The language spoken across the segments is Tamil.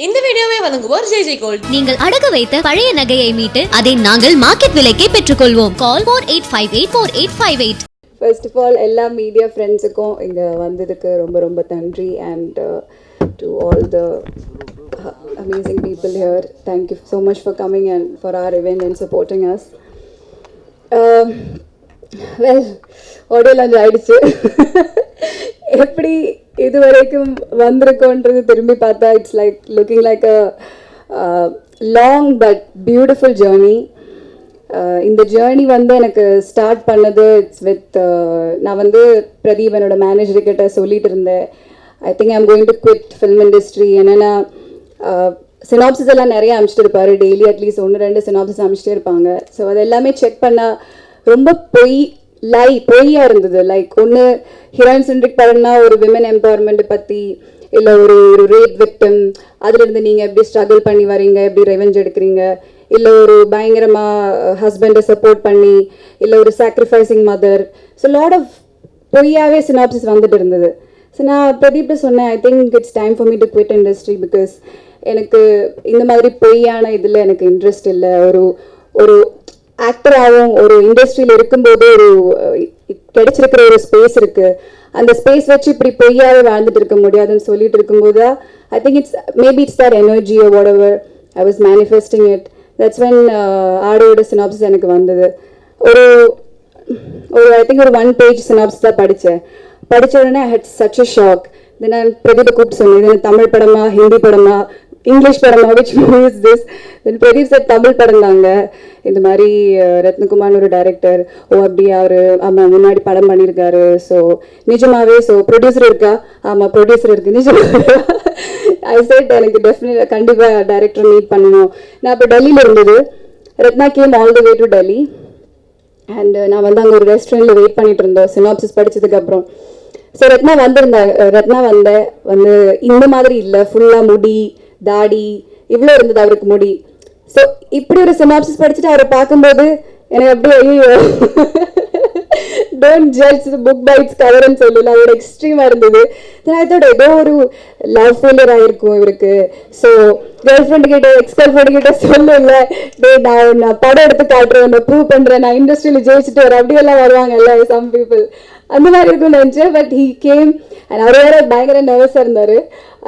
இந்த வீடியோவை வழங்குவோர் ஜெய் ஜெய் கோல்ட். நீங்கள் அடகு வைத்த பழைய நகையை மீட்டு அதை நாங்கள் மார்க்கெட் விலைக்கே பெற்றுக்கொள்வோம். Call four eight five eight four eight five eight first of all எல்லா மீடியா ஃப்ரெண்ட்ஸுக்கும் இங்கே வந்ததுக்கு ரொம்ப ரொம்ப நன்றி and to all the amazing people here thank you so much for coming and for our event and supporting as well audio launch ஆயிடுச்சு எப்படி இது வரைக்கும் வந்திருக்கோன்றது திரும்பி பார்த்தா it's like looking like a long but beautiful journey இந்த ஜேர்னி வந்து எனக்கு ஸ்டார்ட் பண்ணது இட்ஸ் வித் uh, நான் வந்து பிரதீப் என்னோட மேனேஜர் கிட்ட சொல்லிட்டு இருந்தேன். I think I'm going to quit film industry என்னென்னா சினாப்சிஸ் எல்லாம் நிறைய அமிச்சிட்டு இருப்பாரு. டெய்லி அட்லீஸ்ட் ஒன்று ரெண்டு சினாப்சிஸ் அமிச்சிட்டே இருப்பாங்க. ஸோ அது எல்லாமே செக் பண்ணால் ரொம்ப பொய் லை பொய்யா இருந்தது. லைக் ஒன்று ஹீரோயின் சென்ட்ரிக் படம்னா ஒரு விமன் எம்பவர்மெண்ட் பற்றி இல்லை ஒரு ஒரு ரேப் விக்டம் அதுலேருந்து நீங்கள் எப்படி ஸ்ட்ரகிள் பண்ணி வரீங்க எப்படி ரெவெஞ்ச் எடுக்கிறீங்க இல்லை ஒரு பயங்கரமாக ஹஸ்பண்டை சப்போர்ட் பண்ணி இல்லை ஒரு sacrificing mother so lot of பொய்யாவே synopsis வந்துட்டு இருந்தது. ஸோ நான் பிரதீப்ட சொன்னேன் I think it's time for me to quit industry because எனக்கு இந்த மாதிரி பொய்யான இதில் எனக்கு இன்ட்ரெஸ்ட் இல்லை. ஒரு ஒரு ஆக்டராகவும் ஒரு இண்டஸ்ட்ரியில் இருக்கும்போது ஒரு கிடைச்சிருக்கிற ஒரு ஸ்பேஸ் இருக்கு. அந்த ஸ்பேஸ் வச்சு இப்படி பொய்யாவே வாழ்ந்துட்டு இருக்க முடியாதுன்னு சொல்லிட்டு இருக்கும்போது I think it's maybe it's the energy whatever I was manifesting it that's when ஆடோட synopsis எனக்கு வந்தது. ஒரு ஒரு ஐ திங்க் ஒரு ஒன் பேஜ் சினாப்ஸ் தான் படித்தேன் படிச்ச உடனே I had such a shock then நான் பிரதீபை கூப்பிட்டு சொன்னேன். இது தமிழ் படமா ஹிந்தி படமா? இங்கிலீஷ் படம் which movie is this then பெரிய சார் தமிழ் படம் தாங்க. இந்த மாதிரி ரத்னகுமார்னு ஒரு டைரக்டர் ஓ அப்படியா அவர் ஆமாம் முன்னாடி படம் பண்ணியிருக்காரு ஸோ நிஜமாவே ஸோ ப்ரொடியூசர் இருக்கா? ஆமாம் ப்ரொடியூசர் இருக்கு நிஜமாவே. ஐ செட் எனக்கு டெஃபினட் கண்டிப்பாக டைரக்டர் மீட் பண்ணணும். நான் இப்போ டெல்லியில் இருந்தது. Ratna came all the way to Delhi. And நான் வந்து அங்கே ஒரு ரெஸ்டாரண்ட்டில் வெயிட் பண்ணிட்டு இருந்தோம். சினாப்சிஸ் படித்ததுக்கப்புறம் ஸோ ரத்னா வந்திருந்தேன் ரத்னா வந்தேன் வந்து இந்த மாதிரி இல்லை. ஃபுல்லாக முடி தாடி இவ்வளோ இருந்தது அவருக்கு முடி. ஸோ இப்படி ஒரு சினாப்சிஸ் படிச்சுட்டு அவரை பார்க்கும்போது எனக்கு அப்படியே ஐயோ don't judge book by its கவர்னு சொல்லல அதோட எக்ஸ்ட்ரீமாக இருந்தது. அதோட ஏதோ ஒரு லவ் ஃபெயிலியர் ஆயிருக்கும் இவருக்கு. ஸோ கேர்ள் ஃப்ரெண்டு கிட்ட எக்ஸ் கேர்ள் ஃப்ரெண்டு கிட்ட சொல்லல டே நான் படம் எடுத்து காட்டுறேன் நான் ப்ரூவ் பண்றேன் நான் இண்டஸ்ட்ரியில் ஜெயிச்சுட்டு வரேன் அப்படியெல்லாம் வருவாங்கல்ல சம் பீப்புள் அந்த மாதிரி இருக்கும்னு நினச்சேன். பட் ஹீ கேம் அண்ட் அவர் வேறு பயங்கர நர்வஸாக இருந்தார்.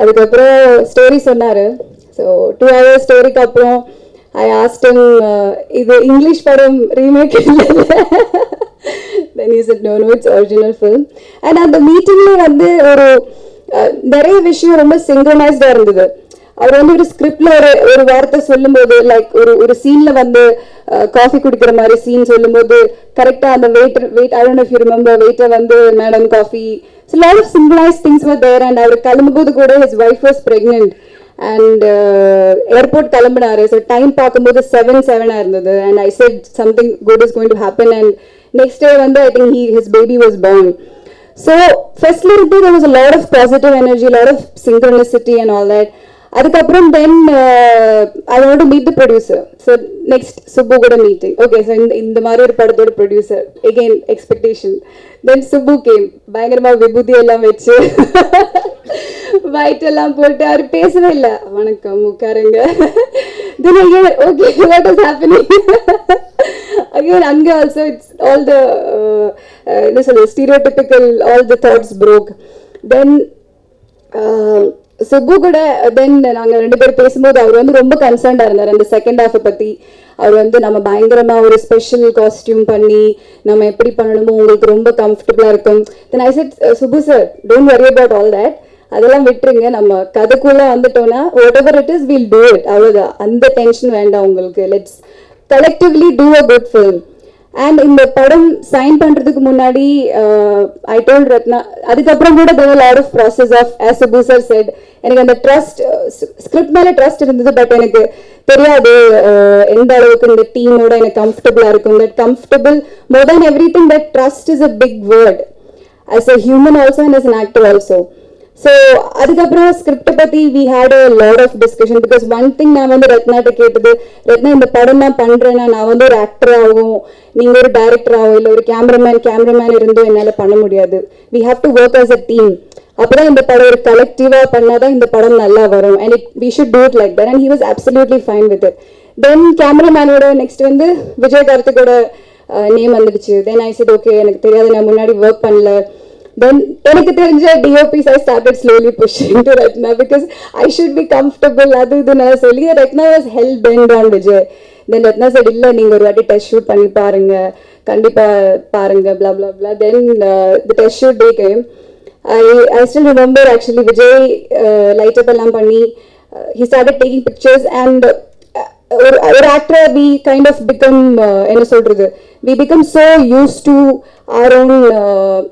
அதுக்கப்புறம் ஸ்டோரி சொன்னார். ஸோ டூ ஹவர்ஸ் ஸ்டோரிக்கு அப்புறம் ஐ ஆஸ்டன் இது இங்கிலீஷ் படம் remake then is it no it's original film and அந்த மீட்டிங்கில் வந்து ஒரு நிறைய விஷயம் ரொம்ப சிங்க்ரனைஸ்டாக இருந்தது. அவர் வந்து ஒரு ஸ்கிரிப்ட்ல ஒரு ஒரு வார்த்தை சொல்லும்போது லைக் ஒரு ஒரு சீன்ல வந்து காஃபி குடிக்கிற மாதிரி சீன் சொல்லும்போது கரெக்டா அந்த waiter wait I don't you remember waiter வந்து madam coffee so lot of simplifies things were there and அவர் கிளம்பும்போது கூட his wife was pregnant and airport கிளம்பினாரு. So time பார்க்கும்போது செவன் செவனாக இருந்தது. And I said something good is going to happen and next day வந்து I think he his baby was born. So ஃபர்ஸ்ட்ல இருந்து there was a lot of positive energy lot of synchronicity and all that அதுக்கப்புறம் then I want to meet the producer so next Subbu கூட மீட்டிங் ஓகே ஸோ இந்த இந்த மாதிரி ஒரு படத்தோட producer again expectation then Subbu came பயங்கரமாக விபூதி எல்லாம் வச்சு white எல்லாம் போட்டு அவர் பேசவே இல்லை. வணக்கம் உட்காருங்க. Then again okay what is happening again அங்கே ஆல்சோ இட்ஸ் ஆல் த என்ன சொல்றது stereotypical all the thoughts broke then Subbu கூட தென் நாங்க ரெண்டு பேரும் பேசும்போது அவர் வந்து ரொம்ப கன்சர்ன்டாக இருந்தார். அந்த செகண்ட் ஹாஃபை பத்தி. அவர் வந்து நம்ம பயங்கரமா ஒரு ஸ்பெஷல் காஸ்டியூம் பண்ணி நம்ம எப்படி பண்ணணுமோ உங்களுக்கு ரொம்ப கம்ஃபர்டபுளாக இருக்கும். Then I said Subbu sir don't worry about all that அதெல்லாம் விட்டுருங்க. நம்ம கதைக்குள்ள வந்துட்டோம்னா whatever it is will do it அவ்வளோதான் அந்த டென்ஷன் வேண்டாம் உங்களுக்கு. Let's collectively do a good film and இந்த படம் சைன் பண்றதுக்கு முன்னாடி uh, ஐ டோல் ரத்னா அதுக்கப்புறம் கூட there lot of process of as a producer said எனக்கு அந்த ட்ரஸ்ட் ஸ்கிரிப்ட் மேலே ட்ரஸ்ட் இருந்தது பட் எனக்கு தெரியாது uh, எந்த அளவுக்கு இந்த டீமோட எனக்கு கம்ஃபர்டபுளாக இருக்கும். That comfortable more than everything that trust is a big word as a human also and as an actor also so அதுக்கப்புறம் ஸ்கிரிப்டை பற்றி we had a lot of discussion because one thing நான் வந்து ரத்னாட்ட கேட்டது ரத்னா இந்த படம் நான் பண்ணுறேன்னா நான் வந்து ஒரு ஆக்டராகவும் நீங்கள் ஒரு டைரக்டராகவும் இல்லை ஒரு கேமராமேன் கேமராமேன் இருந்தோ என்னால் பண்ண முடியாது. We have to work as a team அப்புறம் இந்த படம் ஒரு கலெக்டிவா பண்ணாதான் இந்த படம் நல்லா வரும். And it we should do it like that and he was absolutely fine with it then கேமராமேனோட next வந்து விஜய் கார்த்திகோட நேம் வந்துடுச்சு. தென் ஐ சிட் ஓகே எனக்கு தெரியாது. நான் முன்னாடி ஒர்க் பண்ணல. தென் எனக்கு தெரிஞ்ச DOPs I started slowly pushing to Ratna because I should be comfortable அது இது நான் சொல்லி Ratna was hell bent on Vijay. Then Ratna said இல்லை நீங்கள் ஒரு வாட்டி டெஸ்ட் ஷூட் பண்ணி பாருங்க. கண்டிப்பாக பாருங்க blah blah blah then the test shoot day came I I still remember actually Vijay uh, light எல்லாம் பண்ணி he started taking pictures and Uh, ஒரு ஒரு actor we kind of become என்ன சொல்றது? We become so used to our own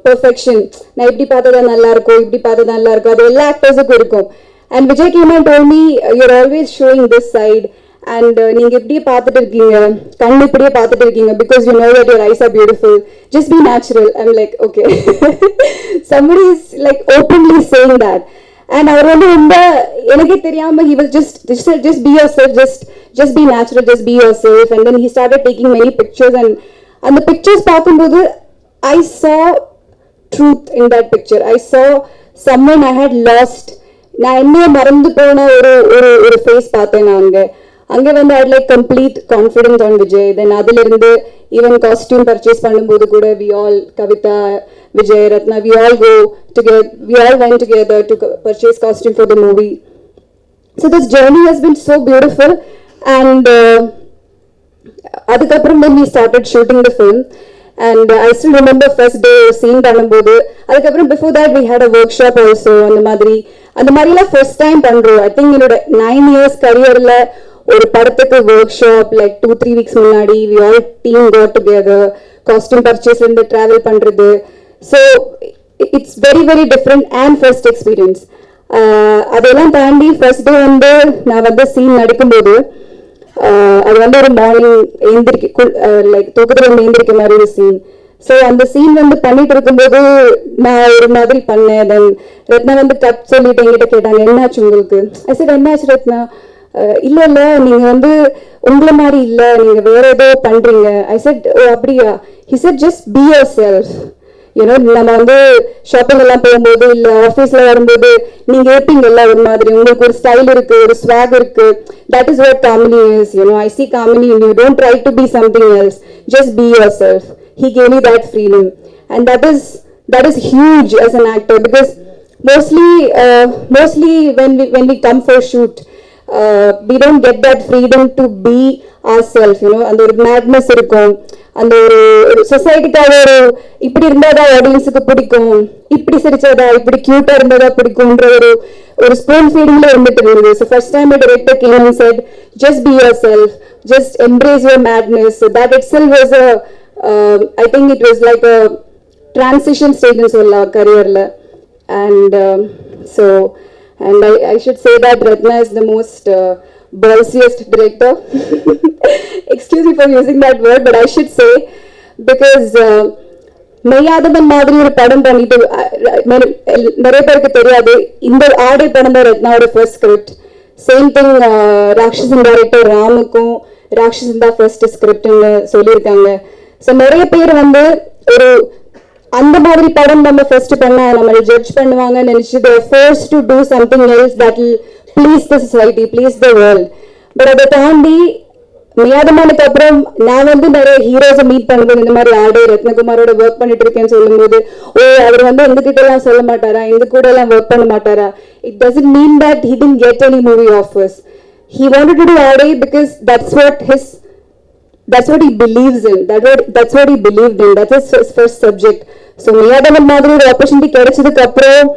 perfection நான் இப்படி பார்த்ததா நல்லா இருக்கும் இப்படி பார்த்ததா நல்லா இருக்கும் அது எல்லா ஆக்டர்ஸுக்கும் இருக்கும். And Vijay came told me you're your always showing this side and நீங்க இப்படியே பார்த்துட்டு இருக்கீங்க கண் இப்படியே பார்த்துட்டு இருக்கீங்க because you know that your eyes are beautiful just be natural I'm like okay somebody is like openly saying that. And அவர் வந்து ரொம்ப எனக்கே தெரியாம he will just just be yourself just just be natural just be yourself and then he started taking many pictures and அந்த பிக்சர்ஸ் பார்க்கும்போது I saw truth in that picture I saw summon I had lost நான் என்னையே மறந்து போன ஒரு ஒரு ஒரு ஃபேஸ் பார்த்தேன் நான் அங்கே அங்கே வந்து I like complete confidence on Vijay then அதிலிருந்து ஈவன் காஸ்டியூம் பர்ச்சேஸ் பண்ணும்போது கூட we all Kavitha Vijay Ratna we all go together we all went together to purchase costume for the movie so this journey has been so beautiful and அதுக்கப்புறம் then we started shooting the film and I still remember first day scene பண்ணும்போது அதுக்கப்புறம் before that we had a workshop also அந்த மாதிரி. அந்த மாதிரிலாம் ஃபர்ஸ்ட் டைம் பண்ணுறோம் ஐ திங்க் என்னோட நைன் இயர்ஸ் கரியரில் ஒரு படத்துக்கு workshop like two three weeks முன்னாடி we all team go together costume purchase இருந்து ட்ராவல் பண்ணுறது so it's very very different and first experience அதெல்லாம் தாண்டி ஃபர்ஸ்ட் டே வந்து நான் வந்து சீன் நடிக்கும்போது uh, அது வந்து ஒரு மார்னிங் எழுந்திரிக்க லைக் uh, தூக்கத்தில் வந்து எழுந்திரிக்க மாதிரி ஒரு சீன் ஸோ அந்த சீன் வந்து பண்ணிட்டு இருக்கும்போது நான் ஒரு மாதிரி பண்ணேன். தென் ரத்னா வந்து டப் சொல்லிட்டு என்கிட்ட கேட்டாங்க என்னாச்சு உங்களுக்கு? ஐ said என்னாச்சு ரத்னா இல்ல இல்ல நீங்க வந்து உங்களை மாதிரி இல்ல நீங்க வேற ஏதோ பண்றீங்க. ஐ செட் ஓ அப்படியா? He said just be be self you know நம்ம வந்து ஷாப்பிங் எல்லாம் போகும்போது இல்ல ஆஃபீஸ்ல வரும்போது நீங்க ஏப்பீங்கல்ல ஒரு மாதிரி. உங்களுக்கு ஒரு ஸ்டைல் இருக்கு ஒரு ஸ்வாக் இருக்கு. That is what Kamini is you know I see Kamini you don't try to be something else just be yourself he gave you that freedom and that is that is huge as an actor because mostly mostly when we when we come for shoot we don't get that freedom to be our self you know அந்த ஒரு மேட்னஸ் இருக்கும். அந்த ஒரு ஒரு சொசைட்டிக்காக ஒரு இப்படி இருந்தாதான் ஆடியன்ஸுக்கு பிடிக்கும். இப்படி சிரிச்சாதா இப்படி கியூட்டா இருந்தாதா பிடிக்கும்ன்ற ஒரு ஒரு ஸ்பூன் ஃபீடிங்ல இருந்துட்டு இருந்தது. So first time director came and said just be yourself just embrace your madness that itself was a I think it was like a transition ஸ்டேஜ்னு சொல்லலாம் கரியரில் and so and I, I should say that Ratna is the most uh, ballsiest director. Excuse me for using that word, but I should say because uh, Meyaadha Maan மாதிரி ஒரு படம் பண்ணிட்டு நிறைய பேருக்கு தெரியாது. இந்த ஆடை படம் தான் ரத்னாவோட first script same thing Ratsasan director ராமுக்கும் Ratsasan தான் ஃபர்ஸ்ட் ஸ்கிரிப்ட்னு சொல்லியிருக்காங்க. ஸோ நிறைய பேர் வந்து ஒரு அந்த மாதிரி படம் நம்ம ஃபர்ஸ்ட் பண்ணா நம்மளை ஜட்ஜ் பண்ணுவாங்கன்னு நினைச்சு force to do something else that please the society please the world but அதை தாண்டி மியாதமானுக்கு அப்புறம் நான் வந்து நிறைய ஹீரோஸை மீட் பண்ணும்போது இந்த மாதிரி ஆடு ரத்னகுமாரோட ஒர்க் பண்ணிட்டு இருக்கேன்னு சொல்லும்போது ஓ அவர் வந்து எங்க கிட்ட எல்லாம் சொல்ல மாட்டாரா? எங்க கூட எல்லாம் ஒர்க் பண்ண மாட்டாரா? It doesn't mean that he didn't get any movie offers he wanted to do Aadai because that's what his that's what he believes in. That what that's what he believed in. That's his his first so so மியாதவன் மாதிரி ஒரு ஆப்பர்ச்சுனிட்டி கிடைச்சதுக்கு அப்புறம்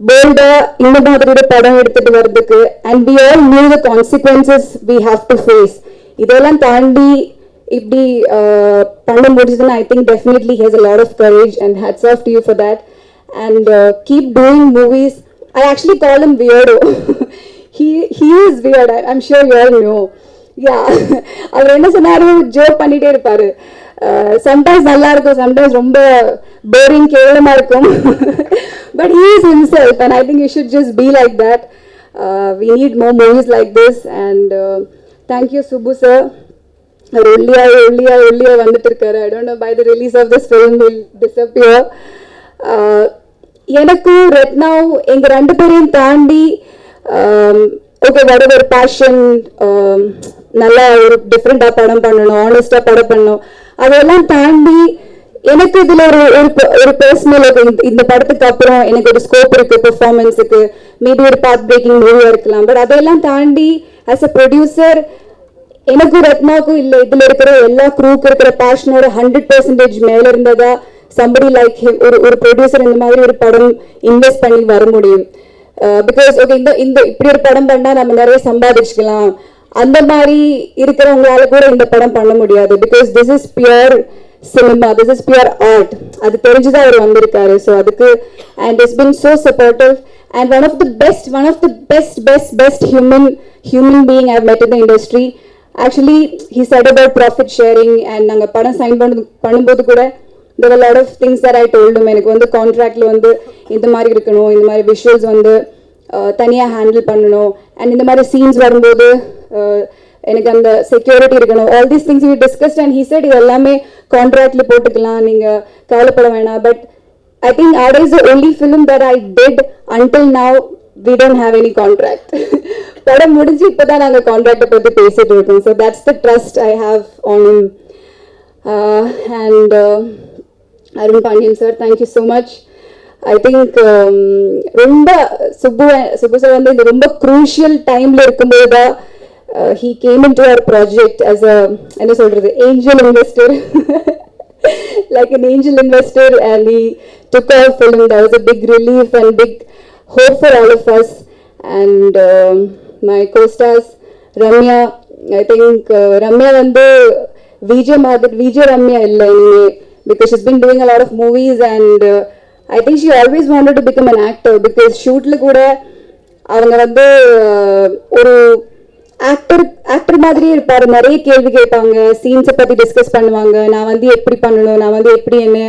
போல்டா இந்த மாதிரி ஒரு படம் எடுத்துட்டு வர்றதுக்கு and we all knew the consequences we have to face இதெல்லாம் தாண்டி இப்படி பண்ண முடிஞ்சதுன்னா I think definitely has a lot of courage and hats off to you for that and keep doing movies I actually call him weirdo he he is weird I I'm sure you all know. Yeah அவர் என்ன சொன்னாரு ஜோக் பண்ணிட்டே இருப்பாரு. சம்டைம்ஸ் நல்லா இருக்கும் சம்டைம்ஸ் ரொம்ப போரிங் கேவலமா இருக்கும். But he's is himself and i think you should just be like that. Uh, we need more movies like this and uh, அவர் ஒல்லியாக ஒல்லியாக ஒல்லியாக வந்துட்டு இருக்காரு I don't know by the release of this film will disappear எனக்கும் ரத்னாவும் எங்கள் ரெண்டு பேரையும் தாண்டி ஓகே வட ஒரு பேஷன் நல்லா ஒரு டிஃப்ரெண்ட்டாக படம் பண்ணணும் ஆனஸ்டாக படம் பண்ணணும். அதெல்லாம் தாண்டி எனக்கு இதுல ஒரு ஒரு ஒரு பர்சனல் இந்த படத்துக்கு அப்புறம் எனக்கு ஒரு ஸ்கோப் இருக்கு பெர்ஃபார்மன்ஸுக்கு மேபி ஒரு பாத் பிரேக்கிங் மூவியா இருக்கலாம். பட் அதெல்லாம் தாண்டி ஆஸ் அ ப்ரொடியூசர் எனக்கும் ரத்னாக்கும் இல்லை இதுல இருக்கிற எல்லா குரூக்கு இருக்கிற பேஷனோட ஹண்ட்ரட் பெர்சன்டேஜ் மேல இருந்ததா சம்படி லைக் ஒரு ஒரு ப்ரொடியூசர் இந்த மாதிரி ஒரு படம் இன்வெஸ்ட் பண்ணி வர முடியும். Uh, பிகாஸ் ஓகே இந்த இந்த இப்படி ஒரு படம் பண்ணா நம்ம நிறைய சம்பாதிச்சுக்கலாம். அந்த மாதிரி இருக்கிறவங்களால கூட இந்த படம் பண்ண முடியாது. Because this is pure cinema this is pure art அது தெரிஞ்சுதான் அவர் வந்திருக்காரு. ஸோ அதுக்கு and is been so supportive and one of the best one of the best best best human human being I met in the industry actually he said about profit sharing and நாங்கள் படம் சைன் பண்ணது பண்ணும்போது கூட the lot of things are I டோல்டும் எனக்கு வந்து கான்ட்ராக்டில் வந்து இந்த மாதிரி இருக்கணும் இந்த மாதிரி விஷுவல்ஸ் வந்து தனியாக ஹேண்டில் பண்ணணும். அண்ட் இந்த மாதிரி சீன்ஸ் வரும்போது எனக்கு அந்த செக்யூரிட்டி இருக்கணும். All these things we discussed and he said இது எல்லாமே கான்ட்ராக்ட்ல போட்டுக்கலாம். நீங்கள் கவலைப்பட வேணாம். But I think Aadai is only film that I did until now we don't have any contract படம் முடிஞ்சு இப்பதான் நாங்கள் கான்ட்ராக்டை பற்றி பேசிட்டு இருக்கோம். So that's the trust I have on and Arun Pandian sir thank you so much I think ரொம்ப சுப்பு சுப்பு சார் வந்து இந்த ரொம்ப க்ரூஷியல் டைம்ல இருக்கும்போது தான் he came in to our project as a என்ன சொல்றது angel investor like an angel investor and he took our film. That was a big relief and big hope for all of us. And um, my co-stars, Ramya, I think uh, Ramya வந்து விஜய் மாதிரி விஜய் ரம்யா இல்லை இனிமே because she's been doing a lot of movies and I think she always wanted to become an actor because ஷூட்டில் கூட அவங்க வந்து ஒரு ஆக்டர் ஆக்டர் மாதிரியே இருப்பார். நிறைய கேள்வி கேட்பாங்க. சீன்ஸை பற்றி டிஸ்கஸ் பண்ணுவாங்க. நான் வந்து எப்படி பண்ணணும்? நான் வந்து எப்படி என்ன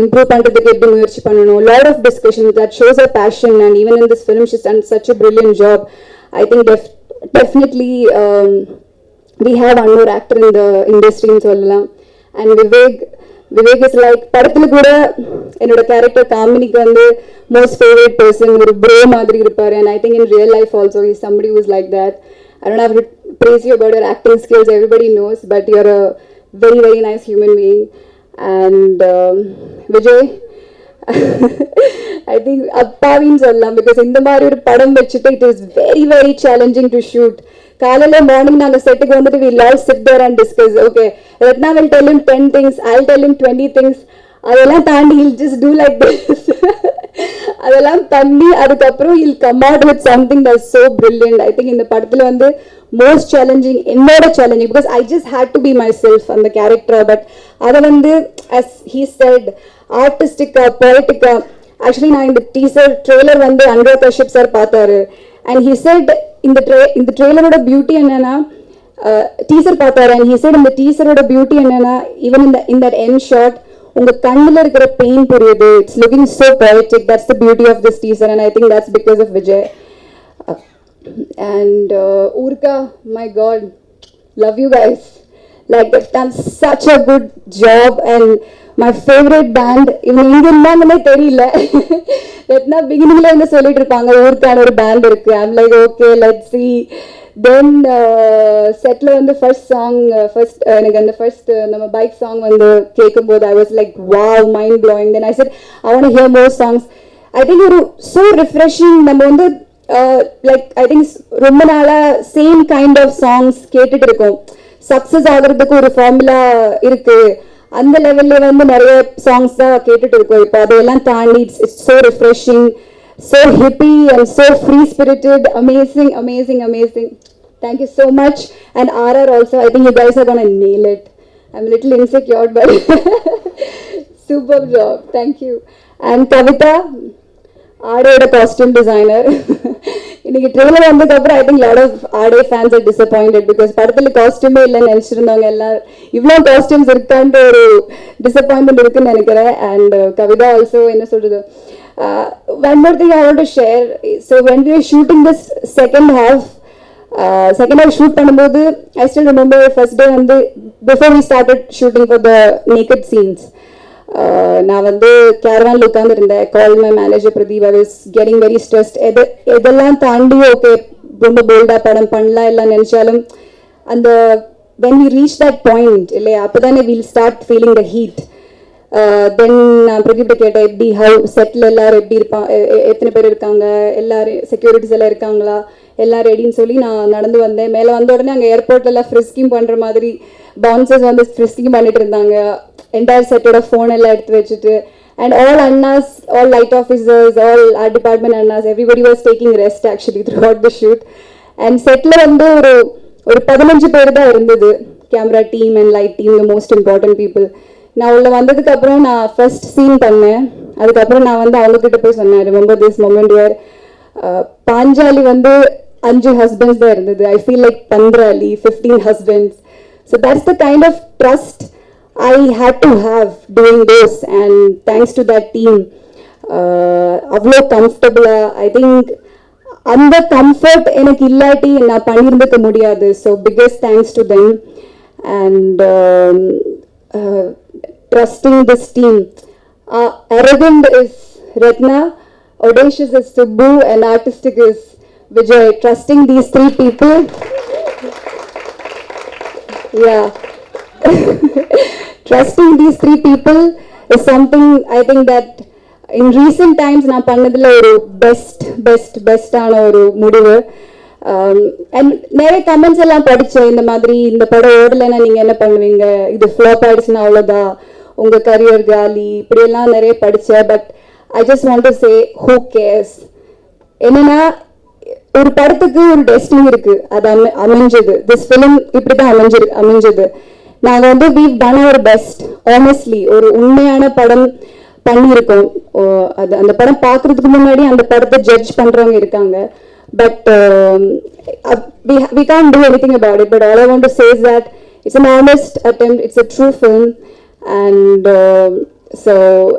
இம்ப்ரூவ் பண்ணுறதுக்கு எப்படி முயற்சி பண்ணணும்? Lot of discussion that shows a passion and even in this film she's and such a brilliant job I think def definitely we have another actor இந்த இண்டஸ்ட்ரின்னு சொல்லலாம். And Vivek Vivek is like படத்துல கூட என்னோட கேரக்டர் காமினிக்கு வந்து மோஸ்ட் ஃபேவரட் பர்சன் ஒரு ப்ரோ மாதிரி இருப்பாரு. And I think in real life also is somebody who's like that I don't have to praise you about your acting skills. Everybody knows but you're a very very nice human being. And um, Vijay I think அப்பாவின்னு சொல்லலாம். பிகாஸ் இந்த மாதிரி ஒரு படம் வச்சுட்டு it is very very challenging to shoot காலையில மார்னிங் நாங்க செட்டுக்கு வந்துட்டு we love sit there and discuss okay Rathna will tell him ten things I tell him twenty things அதெல்லாம் தாண்டி I'll just do like this அதெல்லாம் தாண்டி அதுக்கப்புறம் I'll come out with something that so brilliant I think இந்த படத்துல வந்து மோஸ்ட் சேலஞ்சிங் என்னோட challenging because I just hate to be myself அந்த கேரக்டர் பட் அதை வந்து அஸ் ஹீ செட் ஆர்டிஸ்டிக்கா பொலிட்டிக்கா ஆக்சுவலி நான் இந்த டீசர் ட்ரெய்லர் வந்து அனுராக் கஷ்யப் சார் பார்த்தாரு. அண்ட் ஹி செட் இந்த ட்ரே இந்த ட்ரெய்லரோட பியூட்டி என்னன்னா டீசர் பார்த்தாரு அண்ட் ஹி செட் இந்த டீசரோட பியூட்டி என்னன்னா ஈவன் இந்த இந்த என் ஷாட் உங்க கண்ணுல இருக்கிற பெயின் புரியுது it's looking so politic that's the beauty of this teaser and I think that's because of Vijay and uh, Urka, my God, love you guys. Like they've done such a good job. My favourite band இவங்க இங்க இருந்தாங்கன்னே தெரியல. ரத்னா பிகினிங்ல வந்து சொல்லிட்டு இருப்பாங்க? ஊருக்கான ஒரு பேண்ட் இருக்கு. I'm like okay let see then செட்ல வந்து ஃபர்ஸ்ட் சாங் ஃபர்ஸ்ட் எனக்கு அந்த ஃபர்ஸ்ட் uh, நம்ம பைக் சாங் வந்து கேட்கும்போது I was like wow mind blowing then I said I want hear more songs I think ஒரு ஸோ ரிஃப்ரெஷிங் நம்ம வந்து லைக் ஐ திங்க் ரொம்ப நாளா சேம் கைண்ட் ஆஃப் சாங்ஸ் கேட்டுட்டு இருக்கோம். சக்சஸ் ஆகுறதுக்கு ஒரு ஃபார்முலா இருக்கு. அந்த லெவல்ல வந்து நிறைய சாங்ஸ் தான் கேட்டுட்டு இருக்கோம் இப்போ அதையெல்லாம் தாண்டி it's it's so refreshing so hippie and so free spirited amazing amazing amazing thank you so much and RR also I think you guys are gonna nail it. I'm a little insecure, but superb job. Thank you. And Kavita, ஆடையோட காஸ்டியூம் டிசைனர் இன்னைக்கு ட்ரெயிலர் வந்ததுக்கு அப்புறம் I think lot of Aadai fans are disappointed because படத்துல காஸ்டியூமே இல்லைன்னு நினைச்சிருந்தவங்க எல்லாம் இவ்வளோ காஸ்டியூம்ஸ் இருக்கான்ட்டு ஒரு டிசப்பாயின்மெண்ட் இருக்குன்னு நினைக்கிறேன். அண்ட் கவிதா ஆல்சோ என்ன சொல்றது? One more thing I want to share so when we shooting this second half second half shoot பண்ணும்போது I still remember first day வந்து before we started shooting for the makeup scenes நான் வந்து கேரவான்ல உட்காந்துருந்தேன் call my manager Pradeep. I was getting very stressed எது எதெல்லாம் தாண்டி ஓகே ரொம்ப போல்டா படம் பண்ணலாம் எல்லாம் நினைச்சாலும் அந்த when we reach that point இல்லையா அப்போதானே will start feeling the heat then நான் பிரதீப்ட கேட்டேன் எப்படி ஹவு செட்டில் எல்லாரும் எப்படி இருப்பா எத்தனை பேர் இருக்காங்க எல்லாரும் செக்யூரிட்டிஸ் எல்லாம் இருக்காங்களா எல்லாம் ரெடின்னு சொல்லி நான் நடந்து வந்தேன். மேலே வந்த உடனே அங்கே ஏர்போர்ட்ல எல்லாம் ஃப்ரிஸ்கிங் பண்ணுற மாதிரி பவுன்சர்ஸ் வந்து ஃப்ரிஸ்கிங் பண்ணிட்டு இருந்தாங்க. என்டையர் செட்டோட ஃபோன் எல்லாம் எடுத்து வச்சுட்டு and all அண்ணாஸ் all light officers all art department அண்ணாஸ் everybody was taking rest actually throughout the shoot and settle வந்து ஒரு ஒரு பதினஞ்சு பேர் தான் இருந்தது. Camera team and light team the most important people நான் உள்ள வந்ததுக்கு அப்புறம் நான் ஃபர்ஸ்ட் சீன் பண்ணேன். அதுக்கப்புறம் நான் வந்து அவங்கக்கிட்ட போய் சொன்னேன் remember this moment where Panchali வந்து அஞ்சு ஹஸ்பண்ட்ஸ் தான் இருந்தது. I feel like பந்த்ராலி fifteen husbands so that's the kind of trust I hate to have doing this and thanks to that team அவ்வளோ கம்ஃபர்டபுளாக ஐ திங்க் அந்த கம்ஃபர்ட் எனக்கு இல்லாட்டி நான் பண்ணியிருந்துக்க முடியாது so biggest thanks to them and trusting this team Aravind is Ratna audacious is Subbu and artistic is Vijay. Trusting these three people. Yeah. Trusting these three people is something I think that in recent times நான் பண்ணதுல ஒரு பெஸ்ட் பெஸ்ட் பெஸ்டான ஒரு முடிவு. Um, அண்ட் நிறைய கமெண்ட்ஸ் எல்லாம் படிச்சேன். இந்த மாதிரி இந்த படம் ஓடலைன்னா நீங்க என்ன பண்ணுவீங்க? இது ஃப்ளாப் ஆயிடுச்சுன்னா அவ்வளோதான் உங்க கரியர் காலி. இப்படியெல்லாம் நிறைய படிச்சேன். But I just want to say who cares என்னன்னா ஒரு படத்துக்கு ஒரு டெஸ்டிங் இருக்கு. அது அமை அமைஞ்சது. திஸ் ஃபிலிம் இப்படி தான் அமைஞ்சிரு அமைஞ்சது. நாங்கள் வந்து we done our best honestly ஒரு உண்மையான படம் பண்ணியிருக்கோம் அது அந்த படம் பார்க்குறதுக்கு முன்னாடி அந்த படத்தை ஜட்ஜ் பண்ணுறவங்க இருக்காங்க but we can't do any thing about it but all I want to says that it's an honest attempt it's a true film and so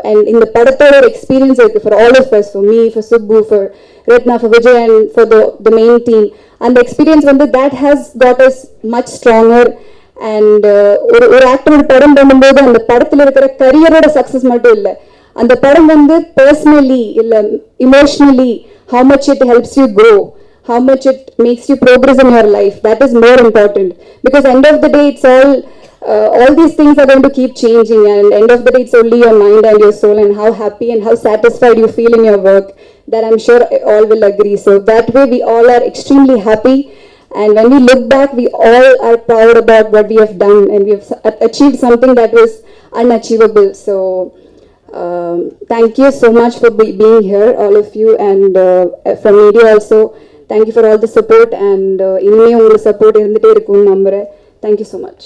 and இந்த படத்தோட ஒரு எக்ஸ்பீரியன்ஸ் இருக்குது for all of us for me for Subbu for Rathna for Vijay and for the main team அந்த எக்ஸ்பீரியன்ஸ் வந்து that has got us much stronger and uh, ஒரு ஒரு ஆக்டரோட படம் பண்ணும்போது அந்த படத்துல இருக்கிற கரியரோட சக்சஸ் மட்டும் இல்ல அந்த படம் வந்து பர்சனலி இல்ல emotionally how much it helps you grow how much it makes you progress in your life that is more important because end of the day it's all uh, all these things are going to keep changing and end of the day it's only your mind and your soul and how happy and how satisfied you feel in your work that i'm sure all will agree so that way we all are extremely happy and when we look back we all are proud about what we have done and we have s- achieved something that was unachievable so um, thank you so much for be- being here, all of you, and uh, from media also. Thank you for all the support, and uh, இனிமே உங்களுக்கு support இருந்துட்டே இருக்கும்னு நம்புறேன். Thank you so much.